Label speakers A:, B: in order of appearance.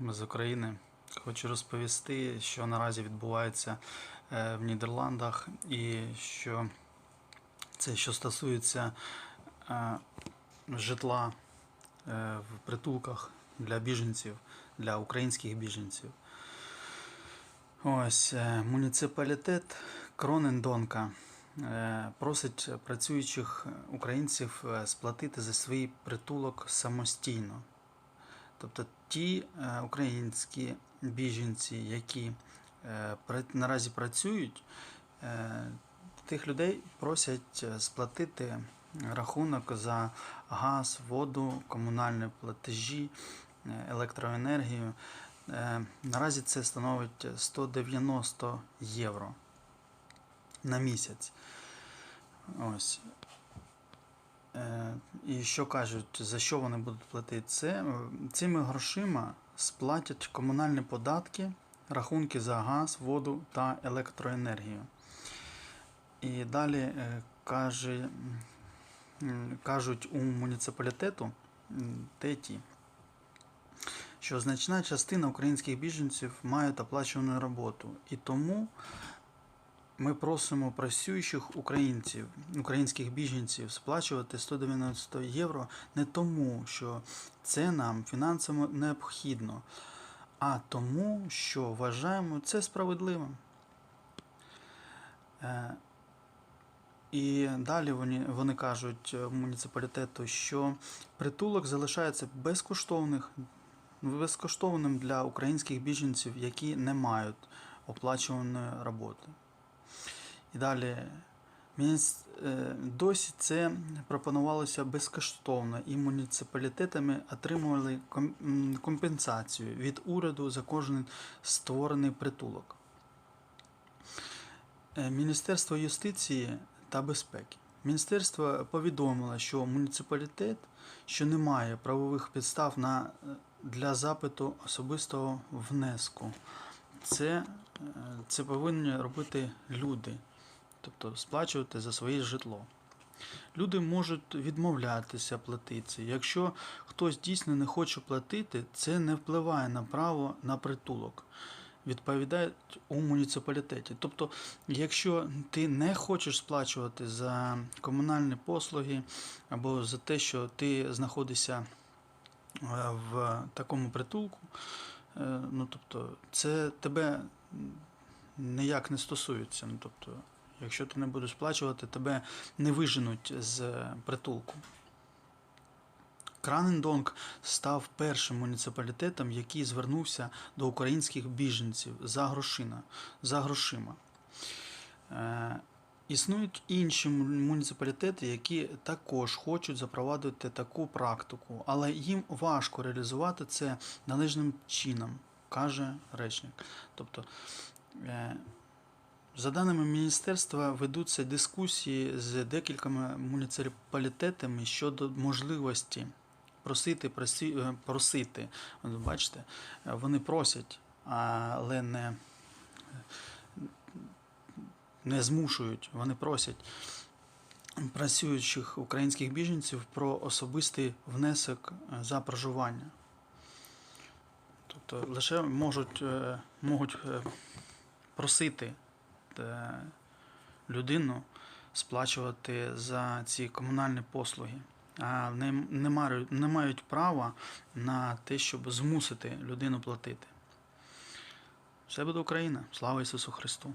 A: З України. Хочу розповісти, що наразі відбувається е, в Нідерландах, і що це що стосується е, житла е, в притулках для біженців, для українських біженців. Ось муніципалітет Кронендонка просить працюючих українців сплатити за свій притулок самостійно. Тобто ті е, українські біженці, які е, наразі працюють, е, тих людей просять сплатити рахунок за газ, воду, комунальні платежі, електроенергію. Наразі це становить 190 євро на місяць. Ось. Е, І що кажуть, за що вони будуть платити? Це е, цими грошима сплатять комунальні податки, рахунки за газ, воду та електроенергію. І далі е, каже, кажуть у муніципалітету ТЕТІ, що значна частина українських біженців мають оплачувану роботу. І тому ми просимо працюючих українців, українських біженців сплачувати 190 євро не тому, що це нам фінансово необхідно, а тому, що вважаємо це справедливим. Е, І далі вони, вони кажуть е, муніципалітету, що притулок залишається безкоштовних, безкоштовним для українських біженців, які не мають оплачуваної роботи. І далі мініс- е, досі це пропонувалося безкоштовно, і муніципалітетами отримували ком- компенсацію від уряду за кожен створений притулок. Е, Міністерство юстиції та безпеки. Міністерство повідомило, що муніципалітет, що не має правових підстав на, е, для запиту особистого внеску. Це, це повинні робити люди, тобто сплачувати за своє житло. Люди можуть відмовлятися платити. Якщо хтось дійсно не хоче платити, це не впливає на право на притулок. Відповідають у муніципалітеті. Тобто, якщо ти не хочеш сплачувати за комунальні послуги або за те, що ти знаходишся е, в такому притулку, е, ну тобто, це тебе ніяк не стосується. Ну, тобто, якщо ти не будеш сплачувати, тебе не виженуть з притулку. Кранендонг став першим муніципалітетом, який звернувся до українських біженців за грошина, за грошима. Е, Існують інші муніципалітети, які також хочуть запровадити таку практику, але їм важко реалізувати це належним чином, каже речник. Тобто, е, за даними міністерства, ведуться дискусії з декількома муніципалітетами щодо можливості просити, просі- е, просити. Бачите, вони просять, але не, не змушують, вони просять працюючих українських біженців про особистий внесок за проживання. Тобто лише можуть, е, можуть е, просити е, людину сплачувати за ці комунальні послуги, а не, не, мають, не мають права на те, щоб змусити людину платити. Все буде Україна. Слава Ісусу Христу!